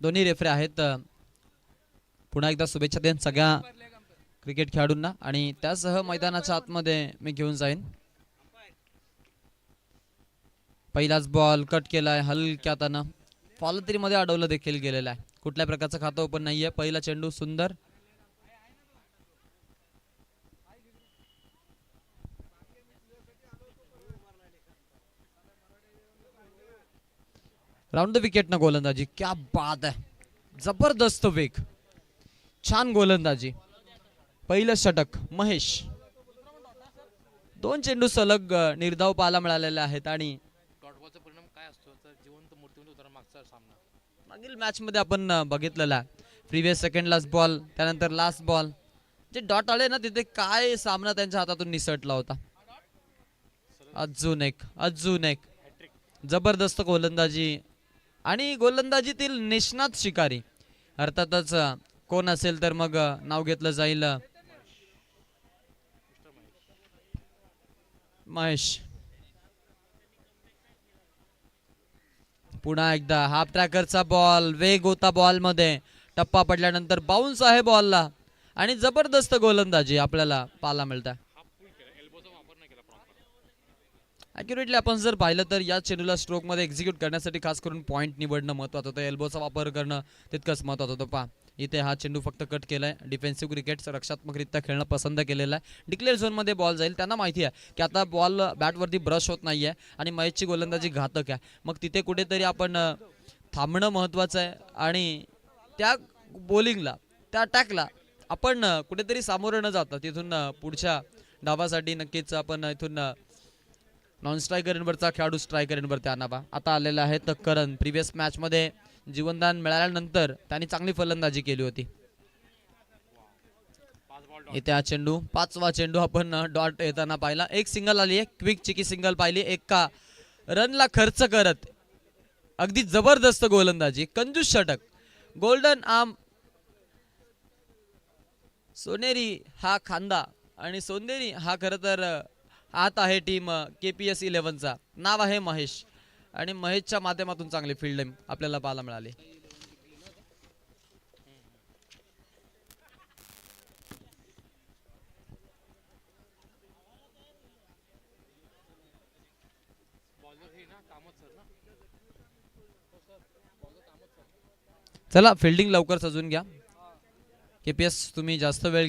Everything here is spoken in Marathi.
दोन्ही रेफरी आहेत. पुन्हा एकदा शुभेच्छा देईन सगळ्या क्रिकेट खेळाडूंना आणि त्यासह मैदानाच्या आतमध्ये मी घेऊन जाईन. पहिलाच बॉल कट केलाय हलक्या हातानं मध्ये अडवलं देखील गेलेलं आहे. कुठल्या प्रकारचं खातं ओपन नाहीये. पहिला चेंडू सुंदर राऊंड द विकेट ना गोलंदाजी. क्या बात आहे जबरदस्त वेग छान गोलंदाजी. पहिलं षटक महेश. दोन चेंडू सलग निर्धाव पाहायला मिळालेले आहेत आणि मागील मॅच मध्ये आपण बघितलेला प्रिव्हियस सेकंड लास्ट बॉल त्यानंतर लास्ट बॉल जे डॉट आले ना तिथे काय सामना त्यांच्या हातातून निसटला होता. अजून एक अजून एक. जबरदस्त गोलंदाजी आणि गोलंदाजीतील निष्णात शिकारी. अर्थातच कोण असेल तर मग नाव घेतलं जाईल. महेश. पुन्हा एकदा हाफ ट्रॅकरचा बॉल वेग होता बॉलमध्ये टप्पा पडल्यानंतर बाउन्स आहे बॉलला. आणि जबरदस्त गोलंदाजी आपल्याला पाहायला मिळतात ॲक्युरेटली आपण जर पाहिलं तर या चेंडूला स्ट्रोकमध्ये एक्झिक्यूट करण्यासाठी खास करून पॉईंट निवडणं महत्त्वाचं होतं. एल्बोचा वापर करणं तितकंच महत्त्वाचं होतं. पहा इथे हा चेंडू फक्त कट केलाय. डिफेन्सिव्ह क्रिकेट रक्षात्मकरित्या खेळणं पसंत केलेलं आहे. डिक्लेअर झोनमध्ये बॉल जाईल. त्यांना माहिती आहे की आता बॉल बॅटवरती ब्रश होत नाही आहे आणि महेशची गोलंदाजी घातक आहे. मग तिथे कुठेतरी आपण थांबणं महत्त्वाचं आहे आणि त्या बॉलिंगला त्या अटॅकला आपण कुठेतरी सामोरं न जाता तिथून पुढच्या डावासाठी नक्कीच आपण इथून नॉन स्ट्रायकर खेळाडू स्ट्रायकर एंडवरती आणावा. आता आलेला आहे तर करण. प्रिव्हियस मॅच मध्ये जीवनदान मिळाल्यानंतर त्यांनी चांगली फलंदाजी केली होती. येते हा चेंडू. पाचवा चेंडू आपण डॉट येताना पाहिला. एक सिंगल आली आहे क्विक चिकी सिंगल पाहिली. एका रनला खर्च करत अगदी जबरदस्त गोलंदाजी. कंजूस षटक. गोल्डन आर्म सोनेरी हा खांदा आणि सोनेरी हा खरं तर आत आहे टीम के पी एस इलेव्हनचा नाव आहे महेश. आणि महेशच्या माध्यमातून चांगली फील्ड आपल्याला पाहायला मिळाली. चला फिल्डिंग लवकर सजून घ्या. के पी एस तुम्ही जास्त वेळ घेत